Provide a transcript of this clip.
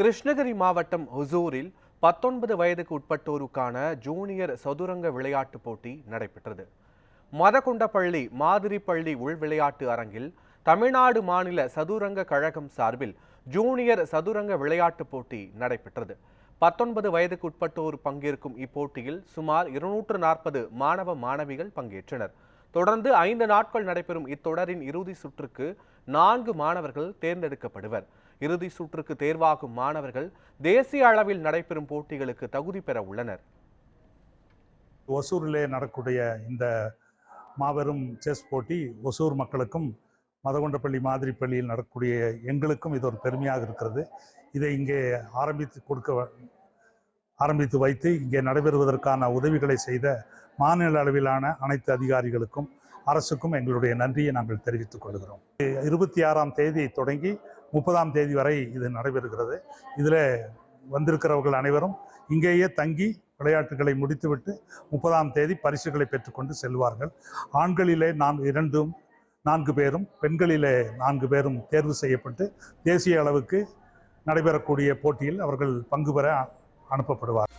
கிருஷ்ணகிரி மாவட்டம் ஒசூரில் பத்தொன்பது வயதுக்கு உட்பட்டோருக்கான ஜூனியர் சதுரங்க விளையாட்டுப் போட்டி நடைபெற்றது. மதகுண்டப்பள்ளி மாதிரி பள்ளி உள் விளையாட்டு அரங்கில் தமிழ்நாடு மாநில சதுரங்க கழகம் சார்பில் ஜூனியர் சதுரங்க விளையாட்டுப் போட்டி நடைபெற்றது. பத்தொன்பது வயதுக்கு உட்பட்டோர் பங்கேற்கும் இப்போட்டியில் சுமார் இருநூற்று நாற்பது மாணவ மாணவிகள் பங்கேற்றனர். தொடர்ந்து ஐந்து நாட்கள் நடைபெறும் இத்தொடரின் இறுதி சுற்றுக்கு நான்கு மாணவர்கள் தேர்ந்தெடுக்கப்படுவர். இறுதி சுற்றுக்கு தேர்வாகும் மாணவர்கள் தேசிய அளவில் நடைபெறும் போட்டிகளுக்கு தகுதி பெற உள்ளனர். ஒசூரிலே நடக்கக்கூடிய இந்த மாபெரும் செஸ் போட்டி ஒசூர் மக்களுக்கும் மதகுண்டப்பள்ளி மாதிரி பள்ளியில் நடக்கக்கூடிய எங்களுக்கும் இது ஒரு பெருமையாக இருக்கிறது. இதை இங்கே ஆரம்பித்து கொடுக்க ஆரம்பித்து வைத்து இங்கே நடைபெறுவதற்கான உதவிகளை செய்த மாநில அளவிலான அனைத்து அதிகாரிகளுக்கும் அரசுக்கும் எங்களுடைய நன்றியை நாங்கள் தெரிவித்துக் கொள்கிறோம். இருபத்தி ஆறாம் தேதி தொடங்கி முப்பதாம் தேதி வரை இது நடைபெறுகிறது. இதில் வந்திருக்கிறவர்கள் அனைவரும் இங்கேயே தங்கி விளையாட்டுகளை முடித்துவிட்டு முப்பதாம் தேதி பரிசுகளை பெற்றுக்கொண்டு செல்வார்கள். ஆண்களிலே நான் இரண்டும் நான்கு பேரும் பெண்களிலே நான்கு பேரும் தேர்வு செய்யப்பட்டு தேசிய அளவுக்கு நடைபெறக்கூடிய போட்டியில் அவர்கள் பங்கு பெற அனுப்பப்படுவார்